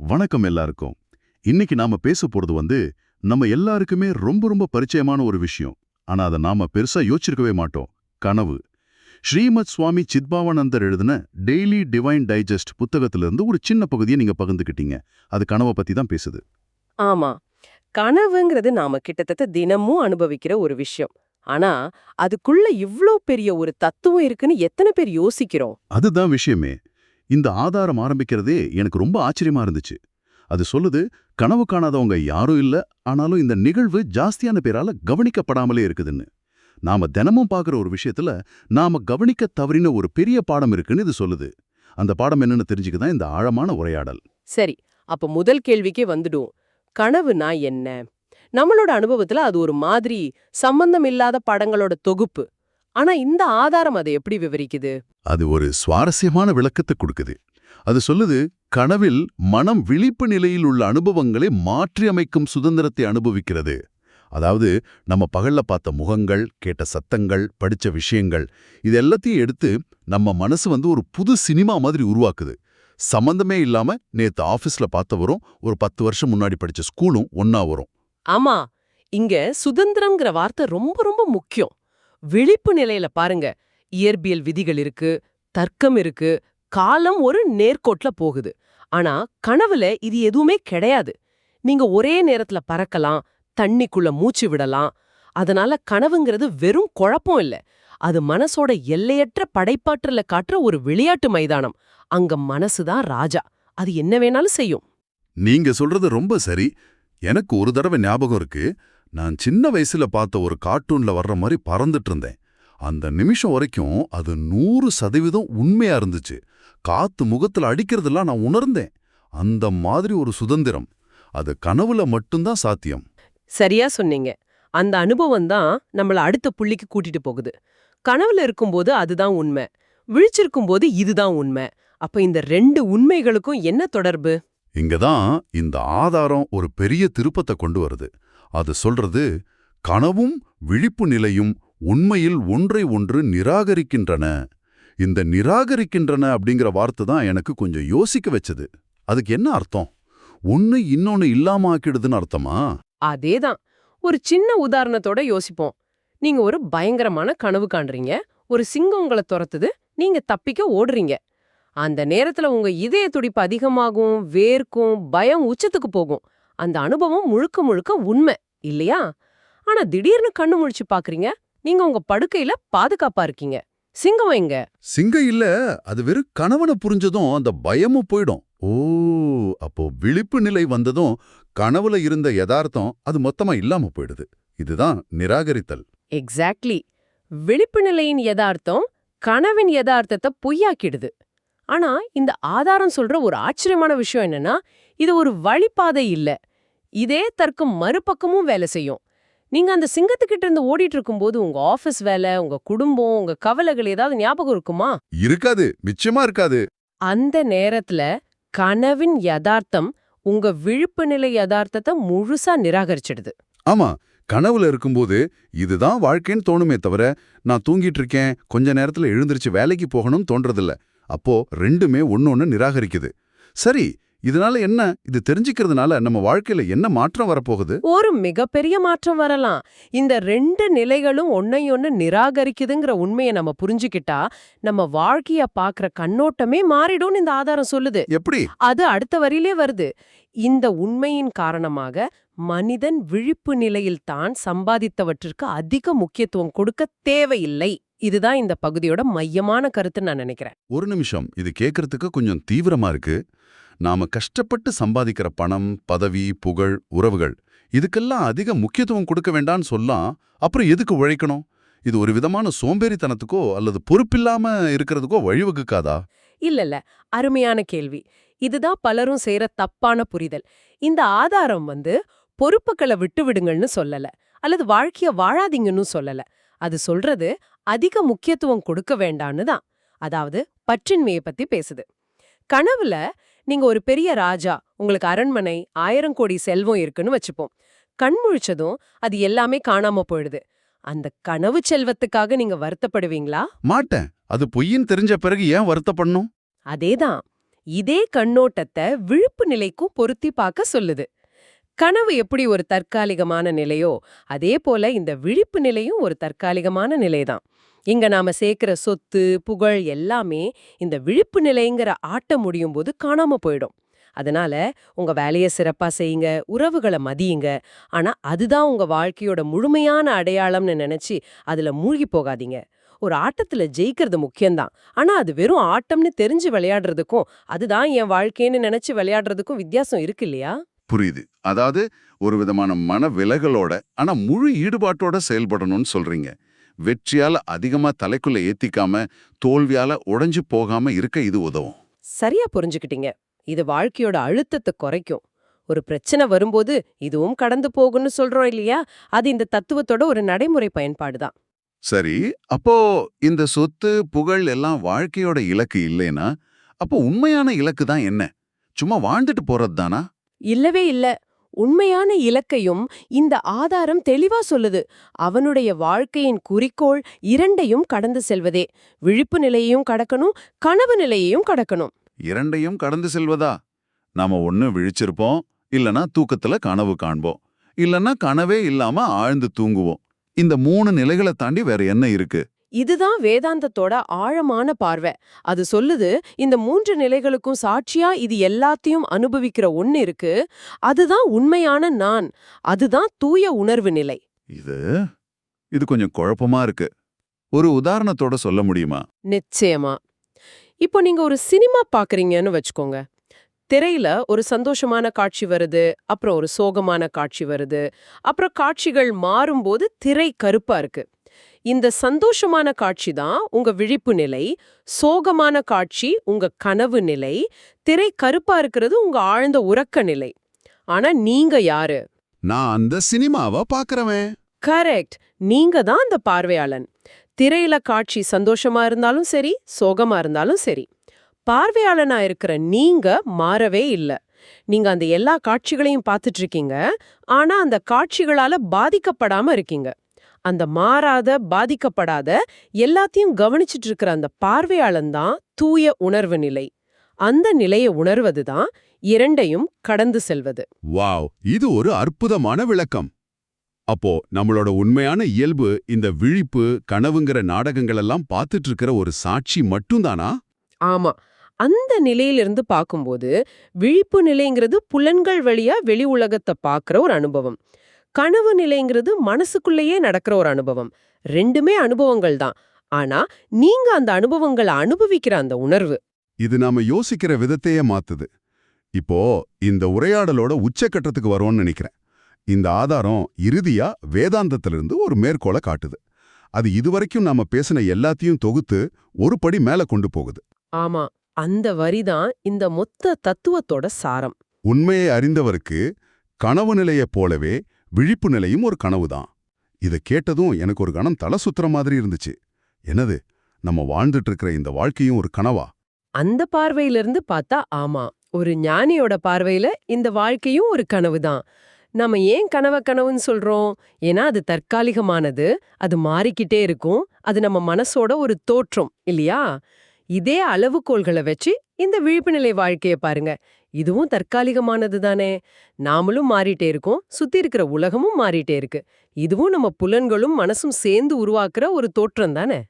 வணக்கம் எல்லாருக்கும். இன்னைக்கு நாம பேச போறது வந்து நம்ம எல்லாருக்குமே ரொம்ப ரொம்ப பரிச்சயமான ஒரு விஷயம். ஆனா அதை நாம பெருசா யோசிச்சிருக்கவே மாட்டோம். கனவு. ஸ்ரீமத் சுவாமி சித்பாவானந்தர் எழுதின டெய்லி டிவைன் டைஜஸ்ட் புத்தகத்திலிருந்து ஒரு சின்ன பகுதியை நீங்க பகிர்ந்துக்கிட்டீங்க. அது கனவை பத்தி தான் பேசுது. ஆமா. கனவுங்கிறது நாம கிட்டத்தட்ட தினமும் அனுபவிக்கிற ஒரு விஷயம். ஆனா அதுக்குள்ள இவ்ளோ பெரிய ஒரு தத்துவம் இருக்குன்னு எத்தனை பேர் யோசிக்கிறோம்? அதுதான் விஷயமே. இந்த ஆதாரம் ஆரம்பிக்கிறதே எனக்கு ரொம்ப ஆச்சரியமா இருந்துச்சு. அது சொல்லுது கனவு காணாதவங்க யாரும் இல்ல ஆனாலும் இந்த நிகழ்வு ஜாஸ்தியான பேரால கவனிக்கப்படாமலே இருக்குதுன்னு. நாம தினமும் பார்க்குற ஒரு விஷயத்துல நாம கவனிக்க தவறின ஒரு பெரிய பாடம் இருக்குன்னு இது சொல்லுது. அந்த பாடம் என்னன்னு தெரிஞ்சுக்க தான் இந்த ஆழமான உரையாடல். சரி அப்ப முதல் கேள்விக்கே வந்துடும். கனவுனா என்ன? நம்மளோட அனுபவத்துல அது ஒரு மாதிரி சம்பந்தம் இல்லாத படங்களோட தொகுப்பு. ஆனா இந்த ஆதாரம் அதை எப்படி விவரிக்குது? அது ஒரு சுவாரஸ்யமான விளக்கத்தை கொடுக்குது. அது சொல்லுது கனவில் மனம் விழிப்பு நிலையில் உள்ள அனுபவங்களை மாற்றி அமைக்கும் சுதந்திரத்தை அனுபவிக்கிறது. அதாவது நம்ம பகல்ல பார்த்த முகங்கள் கேட்ட சத்தங்கள் படிச்ச விஷயங்கள் இது எல்லாத்தையும் எடுத்து நம்ம மனசு வந்து ஒரு புது சினிமா மாதிரி உருவாக்குது. சம்பந்தமே இல்லாம நேத்து ஆபீஸ்ல பார்த்தவரும் ஒரு பத்து வருஷம் முன்னாடி படிச்ச ஸ்கூலும் ஒன்னா வரும். ஆமா. இங்க சுதந்திரம்ங்கிற வார்த்தை ரொம்ப ரொம்ப முக்கியம். விழிப்பு நிலையில பாருங்க. இயற்பியல் விதிகள் இருக்கு தர்க்கம் இருக்கு காலம் ஒரு நேர்கோட்ல போகுது. ஆனா கனவுல இது எதுவுமே கிடையாது. நீங்க ஒரே நேரத்துல பறக்கலாம் தண்ணிக்குள்ள மூச்சு விடலாம். அதனால கனவுங்கிறது வெறும் குழப்பம் இல்ல. அது மனசோட எல்லையற்ற படைப்பாற்றல காட்டுற ஒரு விளையாட்டு மைதானம். அங்க மனசுதான் ராஜா. அது என்ன வேணாலும் செய்யும். நீங்க சொல்றது ரொம்ப சரி. எனக்கு ஒரு தடவை ஞாபகம் இருக்கு. நான் சின்ன வயசுல பார்த்த ஒரு கார்ட்டூன்ல வர்ற மாதிரி பறந்துட்டு இருந்தேன் அந்த நிமிஷம் வரைக்கும் அது நூறு சதவீதம் உண்மையா இருந்துச்சு. காத்து முகத்துல அடிக்கிறதெல்லாம் நான் உணர்ந்தேன். அந்த மாதிரி ஒரு சுதந்திரம். அது கனவுல மட்டும்தான் சாத்தியம். சரியா சொன்னீங்க. அந்த அனுபவம் தான் நம்மள அடுத்த புள்ளிக்கு கூட்டிட்டு போகுது. கனவுல இருக்கும்போது அதுதான் உண்மை. விழிச்சிருக்கும்போது இதுதான் உண்மை. அப்ப இந்த ரெண்டு உண்மைகளுக்கும் என்ன தொடர்பு? இங்கதான் இந்த ஆதாரம் ஒரு பெரிய திருப்பத்தை கொண்டு வருது. அது சொல்றது கனவும் விழிப்பு நிலையும் உண்மையில் ஒன்றை ஒன்று நிராகரிக்கின்றன. இந்த நிராகரிக்கின்றன அப்படிங்கிற வார்த்தை தான் எனக்கு கொஞ்சம் யோசிக்க வச்சது. அதுக்கு என்ன அர்த்தம்? ஒன்னு இன்னொன்னு இல்லாம ஆக்கிடுதுன்னு அர்த்தமா? அதேதான். ஒரு சின்ன உதாரணத்தோட யோசிப்போம். நீங்க ஒரு பயங்கரமான கனவு காண்றீங்க. ஒரு சிங்கம் உங்களை துரத்துது. நீங்க தப்பிக்க ஓடுறீங்க. அந்த நேரத்துல உங்க இதய துடிப்பு அதிகமாகும் வேர்க்கும் பயம் உச்சத்துக்கு போகும். அந்த அனுபவம் முழுக்க முழுக்க உண்மை இல்லையா? ஆனா திடீர்னு கண்ணு முழிச்சு பாக்குறீங்க நீங்க உங்க படுக்கையில பாதுகாப்பா இருக்கீங்க. சிங்கம் எங்க? சிங்க இல்ல அது வெறும் கணவனை புரிஞ்சதும் அந்த பயமும் போயிடும். ஓ அப்போ விழிப்பு நிலை வந்ததும் கனவுல இருந்த யதார்த்தம் அது மொத்தமா இல்லாம போயிடுது. இதுதான் நிராகரித்தல். எக்ஸாக்ட்லி விழிப்பு நிலையின் யதார்த்தம் கனவின் யதார்த்தத்தை பொய்யாக்கிடுது. ஆனா இந்த ஆதாரம் சொல்ற ஒரு ஆச்சரியமான விஷயம் என்னன்னா இது ஒரு வழிப்பாதை இல்ல. இதே தர்க்கம் மறுபக்கமும் வேலை செய்யும். நீங்க அந்த சிங்கத்துக்கிட்ட இருந்து ஓடிட்டு இருக்கும்போது உங்க ஆபீஸ் வேலை உங்க குடும்பம் உங்க கவலைகள் ஏதாவது ஞாபகம் இருக்குமா? இருக்காது. நிச்சயமா இருக்காது. அந்த நேரத்துல கனவின் யதார்த்தம் உங்க விழிப்பு நிலை யதார்த்தத்தை முழுசா நிராகரிச்சிடுது. ஆமா. கனவுல இருக்கும்போது இதுதான் வாழ்க்கைன்னு தோணுமே தவிர நான் தூங்கிட்டு இருக்கேன் கொஞ்ச நேரத்துல எழுந்திருச்சு வேலைக்கு போகணும்னு தோன்றதில்ல. அப்போ ரெண்டுமே ஒன்னொன்னு நிராகரிக்குது. சரி இதனால என்ன? இது தெரிஞ்சுக்கிறதுனால நம்ம வாழ்க்கையில என்ன மாற்றம் வரப்போகுது? ஒரு மிகப்பெரிய மாற்றம் வரலாம். இந்த ரெண்டு நிலைகளும் ஒன்னையொன்னு நிராகரிக்குதுங்கிற உண்மையை நம்ம புரிஞ்சுக்கிட்டா நம்ம வாழ்க்கைய பாக்குற கண்ணோட்டமே மாறிடும்னு இந்த ஆதாரம் சொல்லுது. எப்படி? அது அடுத்த வரியிலே வருது. இந்த உண்மையின் காரணமாக மனிதன் விழிப்பு நிலையில் தான் சம்பாதித்தவற்றிற்கு அதிக முக்கியத்துவம் கொடுக்க தேவையில்லை. இதுதான் இந்த பகுதியோட மையமான கருத்து நான் நினைக்கிறேன். ஒரு நிமிஷம். இது கேட்கறதுக்கு கொஞ்சம் தீவிரமா இருக்கு. நாம கஷ்டப்பட்டு சம்பாதிக்கிற பணம் பதவி புகழ் உறவுகள் இதுக்கெல்லாம் அதிக முக்கியத்துவம் கொடுக்க வேண்டான்னு சொல்லலாம் அப்புறம் எதுக்கு உழைக்கணும்? இது ஒரு விதமான சோம்பேறித்தனத்துக்கோ அல்லது பொறுப்பில்லாம இருக்கிறதுக்கோ வழிவகுக்காதா? இல்ல இல்ல அருமையான கேள்வி. இதுதான் பலரும் செய்யற தப்பான புரிதல். இந்த ஆதாரம் வந்து பொறுப்புகளை விட்டு விடுங்கள்னு சொல்லல அல்லது வாழ்க்கைய வாழாதீங்கன்னு சொல்லல. அது சொல்றது அதிக முக்கியத்துவம் கொடுக்க வேண்டான்னு தான். அதாவது பற்றின்மையை பத்தி பேசுது. கனவுல நீங்க ஒரு பெரிய ராஜா உங்களுக்கு அரண்மனை ஆயிரம் கோடி செல்வம் இருக்குன்னு வச்சுப்போம். கண் முழிச்சதும் அது எல்லாமே காணாம போயிடுது. அந்த கனவு செல்வத்துக்காக நீங்க வருத்தப்படுவீங்களா? மாட்டேன். அது பொய்ன்னு தெரிஞ்ச பிறகு ஏன் வருத்தப்படணும்? அதேதான். இதே கண்ணோட்டத்தை விழிப்பு நிலைக்கும் பொருத்தி பார்க்க சொல்லுது. கனவு எப்படி ஒரு தற்காலிகமான நிலையோ அதே போல இந்த விழிப்பு நிலையும் ஒரு தற்காலிகமான நிலைதான். இங்க நாம சேர்க்கிற சொத்து புகழ் எல்லாமே இந்த விழிப்பு நிலைங்கிற ஆட்டம் முடியும் போது காணாம போயிடும். அதனால உங்க வேலையை சிறப்பா செய்யுங்க உறவுகளை மதியுங்க. ஆனா அதுதான் உங்க வாழ்க்கையோட முழுமையான அடையாளம்னு நினைச்சு அதுல மூழ்கி போகாதீங்க. ஒரு ஆட்டத்துல ஜெயிக்கிறது முக்கியம்தான். ஆனா அது வெறும் ஆட்டம்னு தெரிஞ்சு விளையாடுறதுக்கும் அதுதான் என் வாழ்க்கைன்னு நினைச்சு விளையாடுறதுக்கும் வித்தியாசம் இருக்கு இல்லையா? புரியுது. அதாவது ஒரு விதமான மன விலகலோட ஆனா முழு ஈடுபாட்டோட செயல்படணும்னு சொல்றீங்க. வெற்றியால அதிகமா தலைக்குள்ள ஏத்திக்காம தோல்வியால உடைஞ்சு போகாம இருக்க இது உதவும். சரியா புரிஞ்சுக்கிட்டீங்க. இது வாழ்க்கையோட அழுத்தத்தை குறைக்கும். ஒரு பிரச்சனை வரும்போது இதுவும் கடந்து போகும்னு சொல்றோம் இல்லையா? அது இந்த தத்துவத்தோட ஒரு நடைமுறை பயன்பாடுதான் சரி அப்போ இந்த சொத்து புகழ் எல்லாம் வாழ்க்கையோட இலக்கு இல்லைனா அப்போ உண்மையான இலக்கு தான் என்ன? சும்மா வாழ்ந்துட்டு போறது தானா இல்லவே இல்ல. உண்மையான இலக்கையும் இந்த ஆதாரம் தெளிவா சொல்லுது. அவனுடைய வாழ்க்கையின் குறிக்கோள் இரண்டையும் கடந்து செல்வதே. விழிப்பு நிலையையும் கடக்கணும் கனவு நிலையையும் கடக்கணும். இரண்டையும் கடந்து செல்வதா? நாம ஒண்ணு விழிச்சிருப்போம் இல்லனா தூக்கத்துல கனவு காண்போம். இல்லனா கனவே இல்லாம ஆழ்ந்து தூங்குவோம். இந்த மூணு நிலைகளை தாண்டி வேற என்ன இருக்கு? இதுதான் வேதாந்தத்தோட ஆழமான பார்வை. அது சொல்லுது இந்த மூன்று நிலைகளுக்கும் சாட்சியா இது எல்லாத்தையும் அனுபவிக்கிற ஒன்னு இருக்கு அதுதான் உண்மையான நான் அதுதான் தூய உணர்வு நிலை. இது இது கொஞ்சம் குழப்பமா இருக்கு. ஒரு உதாரணத்தோட சொல்ல முடியுமா? நிச்சயமா. இப்போ நீங்க ஒரு சினிமா பாக்குறீங்கன்னு வச்சுக்கோங்க. திரையில ஒரு சந்தோஷமான காட்சி வருது அப்புறம் ஒரு சோகமான காட்சி வருது அப்புறம் காட்சிகள் மாறும்போது திரை கருப்பா இருக்கு. இந்த சந்தோஷமான காட்சி தான் உங்க விழிப்பு நிலை சோகமான காட்சி உங்க கனவு நிலை திரை கருப்பா இருக்கிறது உங்க ஆழ்ந்த உறக்க நிலை. ஆனா நீங்க யாரு? நான் அந்த சினிமாவை பாக்குறவன். கரெக்ட். நீங்க தான் அந்த பார்வையாளன். திரையில காட்சி சந்தோஷமா இருந்தாலும் சரி சோகமா இருந்தாலும் சரி. பார்வையாளனா இருக்கிற நீங்க மாறவே இல்ல. நீங்க அந்த எல்லா காட்சிகளையும் பார்த்துட்டு இருக்கீங்க. ஆனா அந்த காட்சிகளால பாதிக்கப்படாம இருக்கீங்க. அந்த மாறாத பாதிக்கப்படாத எல்லாத்தையும் கவனிச்சிட்டு இருக்கிற அந்த பார்வையாளன் தான் தூய உணர்வு நிலை. அந்த நிலையை உணர்வது தான் இரண்டையும் கடந்து செல்வது. வாவ்! இது ஒரு அற்புதமான விளக்கம். அப்போ நம்மளோட உண்மையான இயல்பு இந்த விழிப்பு கனவுங்கிற நாடகங்கள் எல்லாம் பார்த்துட்டு இருக்கிற ஒரு சாட்சி மட்டும்தானா? ஆமா. அந்த நிலையிலிருந்து பார்க்கும்போது விழிப்பு நிலைங்கிறது புலன்கள் வழியா வெளி உலகத்தை பார்க்குற ஒரு அனுபவம். கனவு நிலைங்கிறது மனசுக்குள்ளேயே நடக்கிற ஒரு அனுபவம். ரெண்டுமே அனுபவங்கள் தான். ஆனா நீங்க அந்த அனுபவங்களை அனுபவிக்கிற அந்த உணர்வு. இது நாம யோசிக்கிற விதத்தையே மாத்துது. இப்போ இந்த உரையாடலோட உச்சக்கட்டத்துக்கு வரோம்னு நினைக்கிறேன். இந்த ஆதாரம் இறுதியா வேதாந்தத்திலிருந்து ஒரு மேற்கோளை காட்டுது. அது இதுவரைக்கும் நாம பேசின எல்லாத்தையும் தொகுத்து ஒரு படி மேல கொண்டு போகுது. ஆமா. அந்த வரிதான் இந்த மொத்த தத்துவத்தோட சாரம். உண்மையை அறிந்தவருக்கு கனவு நிலையைப் போலவே விழிப்பு நிலையும் ஒரு கனவுதான். இத கேட்டதும் எனக்கு ஒரு கணம் தலை சுத்துற மாதிரி இருந்துச்சு. என்னது நம்ம வாழ்ந்துட்டு இருக்கிற இந்த வாழ்க்கையும் ஒரு கனவா? அந்த பார்வையிலிருந்து பார்த்தா ஆமா. ஒரு ஞானியோட பார்வையில இந்த வாழ்க்கையும் ஒரு கனவுதான். நம்ம ஏன் கனவ கனவுன்னு சொல்றோம்? ஏன்னா அது தற்காலிகமானது அது மாறிக்கிட்டே இருக்கும். அது நம்ம மனசோட ஒரு தோற்றம் இல்லையா? இதே அளவுகோல்களை வச்சு இந்த விழிப்பு நிலை வாழ்க்கைய பாருங்க. இதுவும் தற்காலிகமானது தானே. நாமளும் மாறிட்டே இருக்கோம். சுத்தி இருக்கிற உலகமும் மாறிட்டே இருக்கு. இதுவும் நம்ம புலன்களும் மனசும் சேர்ந்து உருவாக்குற ஒரு தோற்றம் தானே.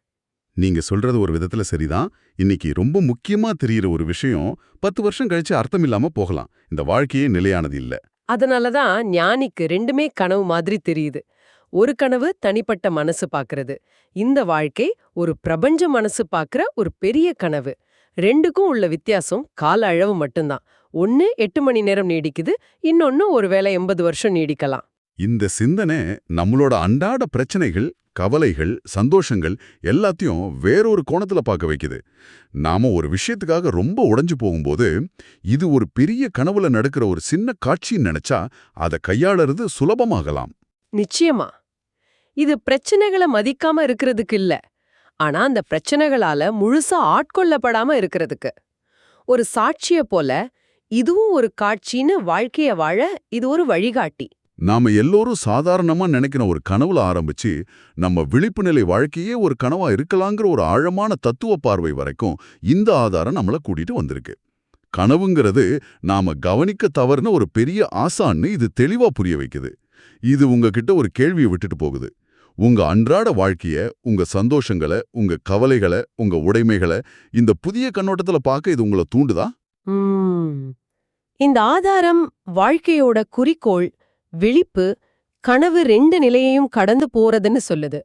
நீங்க சொல்றது ஒரு விதத்துல சரிதான். இன்னைக்கு ரொம்ப முக்கியமா தெரியிற ஒரு விஷயம் பத்து வருஷம் கழிச்சு அர்த்தம் இல்லாம போகலாம். இந்த வாழ்க்கையே நிலையானது இல்ல. அதனாலதான் ஞானிக்கு ரெண்டுமே கனவு மாதிரி தெரியுது. ஒரு கனவு தனிப்பட்ட மனசு பாக்குறது. இந்த வாழ்க்கை ஒரு பிரபஞ்ச மனசு பாக்குற ஒரு பெரிய கனவு. ரெண்டுக்கும் உள்ள வித்தியாசம் கால அளவு மட்டும்தான். ஒன்னு எட்டு மணி நேரம் நீடிக்குது இன்னொன்னு ஒருவேளை எண்பது வருஷம் நீடிக்கலாம். இந்த சிந்தனை நம்மளோட அன்றாட பிரச்சனைகள் கவலைகள் சந்தோஷங்கள் எல்லாத்தையும் வேறொரு கோணத்துல பார்க்க வைக்குது. நாம ஒரு விஷயத்துக்காக ரொம்ப உடைஞ்சு போகும்போது இது ஒரு பெரிய கனவுல நடக்கிற ஒரு சின்ன காட்சின்னு நினைச்சா அதை கையாளுறது சுலபமாகலாம். நிச்சயமா. இது பிரச்சனைகளை மதிக்காம இருக்கிறதுக்கு இல்ல. ஆனா அந்த பிரச்சனைகளால முழுசா ஆட்கொள்ளப்படாம இருக்கிறதுக்கு. ஒரு சாட்சிய போல இதுவும் ஒரு காட்சின்னு வாழ்க்கைய வாழ இது ஒரு வழிகாட்டி. நாம எல்லோரும் சாதாரணமா நினைக்கிற ஒரு கனவுல ஆரம்பிச்சு நம்ம விழிப்பு நிலை வாழ்க்கையே ஒரு கனவா இருக்கலாங்கிற ஒரு ஆழமான தத்துவ பார்வை வரைக்கும் இந்த ஆதாரம் நம்மள கூட்டிட்டு வந்திருக்கு. கனவுங்கிறது நாம கவனிக்க தவறுன ஒரு பெரிய ஆசான்னு இது தெளிவா புரிய வைக்குது. இது உங்ககிட்ட ஒரு கேள்வியை விட்டுட்டு போகுது. உங்க அன்றாட வாழ்க்கைய உங்க சந்தோஷங்களை உங்க கவலைகளை உங்க உடைமைகளை இந்த புதிய கண்ணோட்டத்துல பார்க்க இது உங்களை தூண்டுதா? இந்த ஆதாரம் வாழ்க்கையோட குறிக்கோள் விழிப்பு கனவு ரெண்டு நிலையையும் கடந்து போறதுன்னு சொல்லுது.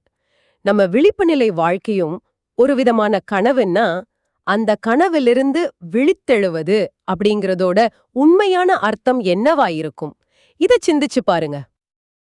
நம்ம விழிப்பு நிலை வாழ்க்கையும் ஒரு விதமான கனவுன்னா அந்த கனவிலிருந்து விழித்தெழுவது அப்படிங்கறதோட உண்மையான அர்த்தம் என்னவா இருக்கும்? இத சிந்திச்சு பாருங்க.